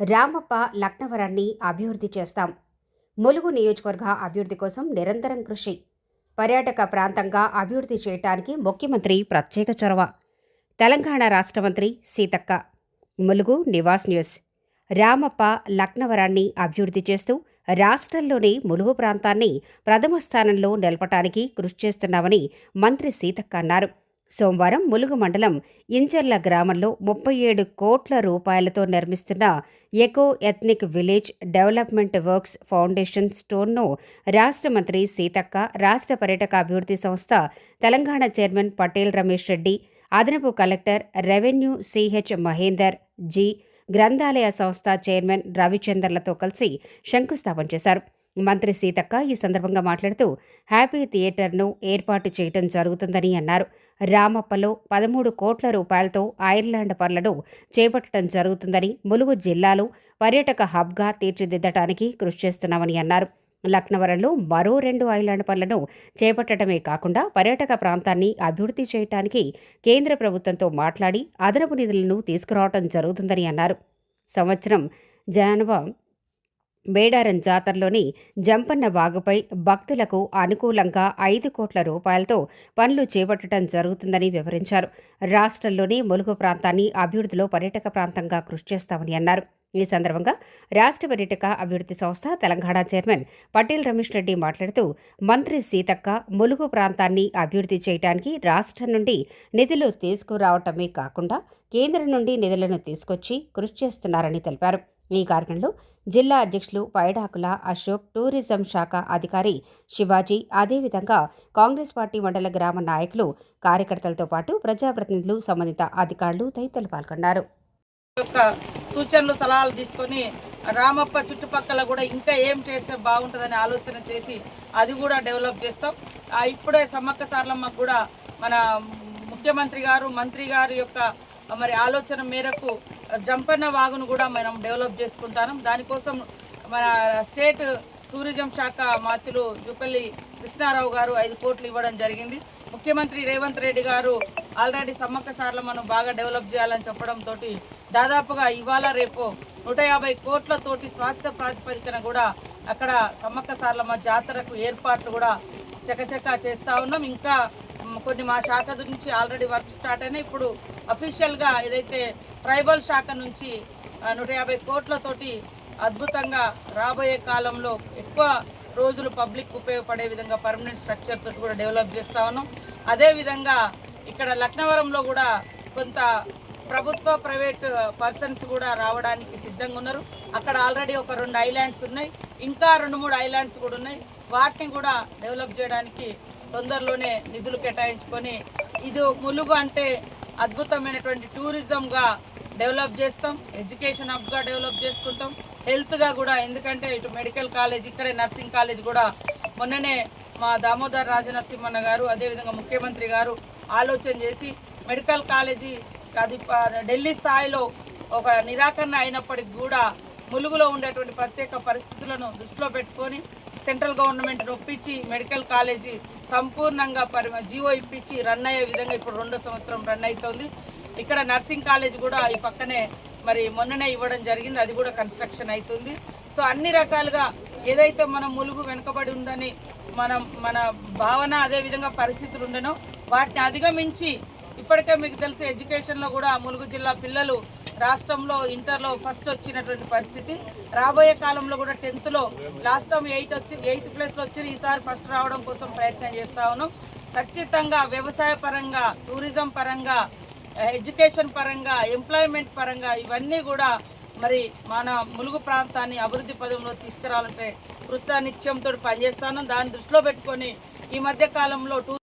రామప్ప లక్నవరాన్ని అభివృద్ధి చేస్తాం. ములుగు నియోజకవర్గ అభివృద్ధి కోసం నిరంతరం కృషి. పర్యాటక ప్రాంతంగా అభివృద్ధి చేయటానికి ముఖ్యమంత్రి ప్రత్యేక చొరవ. తెలంగాణ రాష్ట్ర మంత్రి సీతక్క. ములుగు నివాస్ న్యూస్. రామప్ప లక్నవరాన్ని అభివృద్ధి చేస్తూ రాష్ట్రంలోని ములుగు ప్రాంతాన్ని ప్రథమ స్థానంలో నిలపటానికి కృషి చేస్తున్నామని మంత్రి సీతక్క అన్నారు. సోమవారం ములుగు మండలం ఇంచర్ల గ్రామంలో ముప్పై ఏడు కోట్ల రూపాయలతో నిర్మిస్తున్న eco ethnic village development works foundation స్టోన్ను రాష్ట్ర మంత్రి సీతక్క రాష్ట్ర పర్యాటక అభివృద్ధి సంస్థ తెలంగాణ చైర్మన్ పటేల్ రమేష్ రెడ్డి అదనపు collector revenue CH Mahender ji గ్రంథాలయ సంస్థ చైర్మన్ రవిచందర్లతో కలిసి శంకుస్థాపన చేశారు. మంత్రి సీతక్క ఈ సందర్భంగా మాట్లాడుతూ హ్యాపీ థియేటర్ను ఏర్పాటు చేయటం జరుగుతుందని అన్నారు. రామప్పలో పదమూడు కోట్ల రూపాయలతో ఐర్లాండ్ పనులను చేపట్టడం జరుగుతుందని ములుగు జిల్లాలో పర్యాటక హబ్గా తీర్చిదిద్దటానికి కృషి చేస్తున్నామని అన్నారు. లక్నవరంలో మరో రెండు ఐలాండ్ పనులను చేపట్టడమే కాకుండా పర్యాటక ప్రాంతాన్ని అభివృద్ధి చేయటానికి కేంద్ర ప్రభుత్వంతో మాట్లాడి అదనపు నిధులను తీసుకురావడం జరుగుతుందని అన్నారు. సంవత్సరం జానవ మేడారం జాతరలోని జంపన్న వాగుపై భక్తులకు అనుకూలంగా ఐదు కోట్ల రూపాయలతో పనులు చేపట్టడం జరుగుతుందని వివరించారు. రాష్ట్రంలోని ములుగు ప్రాంతాన్ని అభివృద్ధిలో పర్యాటక ప్రాంతంగా కృషి చేస్తామని అన్నారు. ఈ సందర్భంగా రాష్ట్ర పర్యాటక అభివృద్ధి సంస్థ తెలంగాణ చైర్మన్ పటేల్ రమేష్ రెడ్డి మాట్లాడుతూ మంత్రి సీతక్క ములుగు ప్రాంతాన్ని అభివృద్ధి చేయడానికి రాష్ట్రం నుండి నిధులు తీసుకురావటమే కాకుండా కేంద్రం నుండి నిధులను తీసుకొచ్చి కృషి చేస్తున్నారని తెలిపారు. ఈ కార్యక్రమంలో జిల్లా అధ్యక్షులు పైడాకుల అశోక్ టూరిజం శాఖ అధికారి శివాజీ అదేవిధంగా కాంగ్రెస్ పార్టీ మండల గ్రామ నాయకులు కార్యకర్తలతో పాటు ప్రజాప్రతినిధులు సంబంధిత అధికారులు తదితరులు పాల్గొన్నారు. యొక్క సూచనలు సలహాలు తీసుకొని రామప్ప చుట్టుపక్కల కూడా ఇంకా ఏం చేస్తే బాగుంటుందని ఆలోచన చేసి అది కూడా డెవలప్ చేస్తాం. ఆ, ఇప్పుడే సమ్మక్క సార్లమ్మకు కూడా మన ముఖ్యమంత్రి గారు మంత్రి గారి యొక్క మరి ఆలోచన మేరకు జంపన్న వాగును కూడా మనం డెవలప్ చేసుకుంటాం దానికోసం మన స్టేట్ టూరిజం శాఖ మాతులు జూపల్లి కృష్ణారావు గారు ఐదు కోట్లు ఇవ్వడం జరిగింది. ముఖ్యమంత్రి రేవంత్ రెడ్డి గారు ఆల్రెడీ సమ్మక్క సార్లమ్మను బాగా డెవలప్ చేయాలని చెప్పడంతో దాదాపుగా ఇవాళ రేపు నూట యాభై కోట్లతోటి స్వాస్థ్య ప్రాతిపదికన కూడా అక్కడ సమ్మక్క సార్లమ్మ జాతరకు ఏర్పాట్లు కూడా చకచకా చేస్తూ ఉన్నాం. ఇంకా కొన్ని మా శాఖ నుంచి ఆల్రెడీ వర్క్ స్టార్ట్ అయినా ఇప్పుడు అఫీషియల్గా ఏదైతే ట్రైబల్ శాఖ నుంచి నూట యాభై కోట్లతోటి అద్భుతంగా రాబోయే కాలంలో ఎక్కువ రోజులు పబ్లిక్ ఉపయోగపడే విధంగా పర్మనెంట్ స్ట్రక్చర్ తోటి కూడా డెవలప్ చేస్తా ఉన్నాం. అదేవిధంగా ఇక్కడ లక్నవరంలో కూడా కొంత ప్రభుత్వ ప్రైవేట్ పర్సన్స్ కూడా రావడానికి సిద్ధంగా ఉన్నారు. అక్కడ ఆల్రెడీ ఒక రెండు ఐలాండ్స్ ఉన్నాయి. ఇంకా రెండు మూడు ఐలాండ్స్ కూడా ఉన్నాయి. వాటిని కూడా డెవలప్ చేయడానికి తొందరలోనే నిధులు కేటాయించుకొని ఇది ములుగు అంటే అద్భుతమైనటువంటి టూరిజంగా డెవలప్ చేస్తాం ఎడ్యుకేషన్ హబ్గా డెవలప్ చేసుకుంటాం హెల్త్గా కూడా ఎందుకంటే ఇటు మెడికల్ కాలేజ్ ఇక్కడే నర్సింగ్ కాలేజ్ కూడా మొన్ననే మా దామోదర్ రాజనరసింహన్న గారు అదేవిధంగా ముఖ్యమంత్రి గారు ఆలోచన చేసి మెడికల్ కాలేజీ అది ఢిల్లీ స్థాయిలో ఒక నిరాకరణ అయినప్పటికి కూడా ములుగులో ఉండేటువంటి ప్రత్యేక పరిస్థితులను దృష్టిలో పెట్టుకొని సెంట్రల్ గవర్నమెంట్ ఒప్పించి మెడికల్ కాలేజీ సంపూర్ణంగా పరి జీవో ఇప్పించి రన్ అయ్యే విధంగా ఇప్పుడు రెండో సంవత్సరం రన్ అవుతుంది. ఇక్కడ నర్సింగ్ కాలేజ్ కూడా ఈ పక్కనే మరి మొన్ననే ఇవ్వడం జరిగింది. అది కూడా కన్స్ట్రక్షన్ అవుతుంది. సో అన్ని రకాలుగా ఏదైతే మనం ములుగు వెనుకబడి ఉందని మనం మన భావన అదే విధంగా పరిస్థితులు ఉండనో వాటిని అధిగమించి ఇప్పటికే మీకు తెలిసి ఎడ్యుకేషన్లో కూడా ములుగు జిల్లా పిల్లలు రాష్ట్రంలో ఇంటర్లో ఫస్ట్ వచ్చినటువంటి పరిస్థితి. రాబోయే కాలంలో కూడా టెన్త్లో లాస్ట్ టైం ఎయిట్ వచ్చి ఎయిత్ ప్లేస్లో వచ్చి ఈసారి ఫస్ట్ రావడం కోసం ప్రయత్నం చేస్తా ఉన్నాం. ఖచ్చితంగా వ్యవసాయ పరంగా టూరిజం పరంగా ఎడ్యుకేషన్ పరంగా ఎంప్లాయ్మెంట్ పరంగా ఇవన్నీ కూడా మరి మన ములుగు ప్రాంతాన్ని అభివృద్ధి పదంలో తీసుకురావాలంటే కృత నిత్యంతో పనిచేస్తాను దాన్ని దృష్టిలో పెట్టుకొని ఈ మధ్య కాలంలో టూ